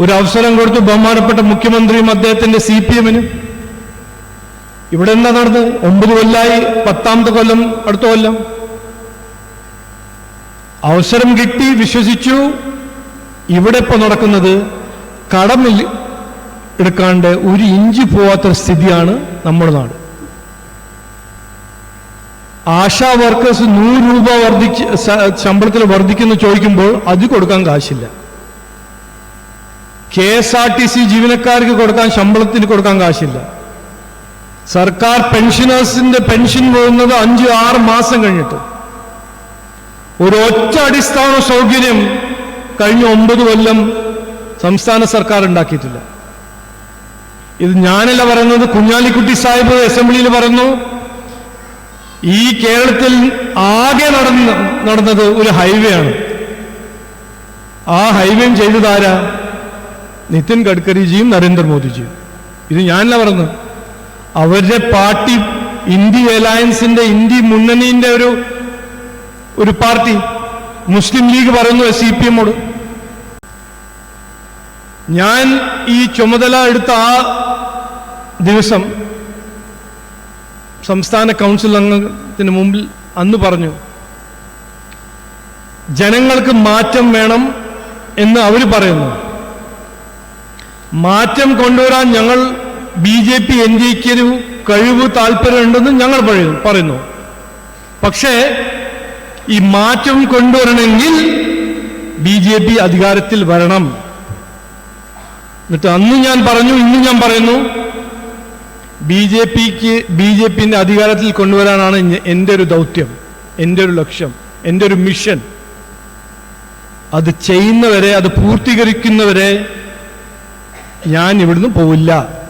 ഒരു അവസരം കൊടുത്തു ബഹുമാനപ്പെട്ട മുഖ്യമന്ത്രിയും അദ്ദേഹത്തിന്റെ സി പി എമ്മിനും ഇവിടെ എന്താ നടന്നത്? ഒമ്പത് കൊല്ലായി പത്താമത്തെ കൊല്ലം അടുത്ത കൊല്ലം. അവസരം കിട്ടി വിശ്വസിച്ചു. ഇവിടെ ഇപ്പൊ നടക്കുന്നത് കടമിൽ എടുക്കാണ്ട് ഒരു ഇഞ്ച് പോവാത്ത സ്ഥിതിയാണ് നമ്മുടെ നാട്. ആശാ വർക്കേഴ്സ് നൂറ് രൂപ വർദ്ധിച്ച് ശമ്പളത്തിൽ വർദ്ധിക്കുന്നു ചോദിക്കുമ്പോൾ അത് കൊടുക്കാൻ കാശില്ല. K S R T C ജീവനക്കാർക്ക് കൊടുക്കാൻ ശമ്പളത്തിന് കൊടുക്കാൻ കാശില്ല. സർക്കാർ പെൻഷനേഴ്സിന്റെ പെൻഷൻ പോകുന്നത് അഞ്ച് ആറ് മാസം കഴിഞ്ഞിട്ട്. ഒരു ഒറ്റ അടിസ്ഥാന സൗകര്യം കഴിഞ്ഞ ഒമ്പത് കൊല്ലം സംസ്ഥാന സർക്കാർ ഉണ്ടാക്കിയിട്ടില്ല. ഇത് ഞാനല്ല പറയുന്നത് കുഞ്ഞാലിക്കുട്ടി സാഹിബ് അസംബ്ലിയിൽ പറഞ്ഞു ഈ കേരളത്തിൽ ആകെ നടന്ന നടന്നത് ഒരു ഹൈവേ ആണ് ആ ഹൈവേയും ചെയ്തതാരാ നിതിൻ ഗഡ്കരിജിയും നരേന്ദ്രമോദിജിയും. ഇത് ഞാനല്ല പറഞ്ഞു അവരുടെ പാർട്ടി ഇന്ത്യ അലയൻസിന്റെ ഇന്ത്യ മുന്നണിന്റെ ഒരു ഒരു പാർട്ടി. മുസ്ലിം ലീഗ് പറയുന്നു സി പി എമ്മോട്. ഞാൻ ഈ ചുമതല എടുത്ത ആ ദിവസം സംസ്ഥാന കൗൺസിൽ അംഗത്തിന് മുമ്പിൽ അന്ന് പറഞ്ഞു ജനങ്ങൾക്ക് മാറ്റം വേണം എന്ന് അവർ പറയുന്നു. മാറ്റം കൊണ്ടുവരാൻ ഞങ്ങൾ B J P N D എക്ക് ഒരു കഴിവ് താല്പര്യമുണ്ടെന്ന് ഞങ്ങൾ പറയുന്നു. പക്ഷേ ഈ മാറ്റം കൊണ്ടുവരണമെങ്കിൽ ബി ജെ പി അധികാരത്തിൽ വരണം. എന്നിട്ട് അന്ന് ഞാൻ പറഞ്ഞു ഇന്ന് ഞാൻ പറയുന്നു ബി ജെ പിക്ക് ബി ജെ പിന്റെ അധികാരത്തിൽ കൊണ്ടുവരാനാണ് എന്റെ ഒരു ദൗത്യം എന്റെ ഒരു ലക്ഷ്യം എന്റെ ഒരു മിഷൻ. അത് ചെയ്യുന്നവരെ അത് പൂർത്തീകരിക്കുന്നവരെ ഞാൻ ഇവിടുന്ന് പോവില്ല.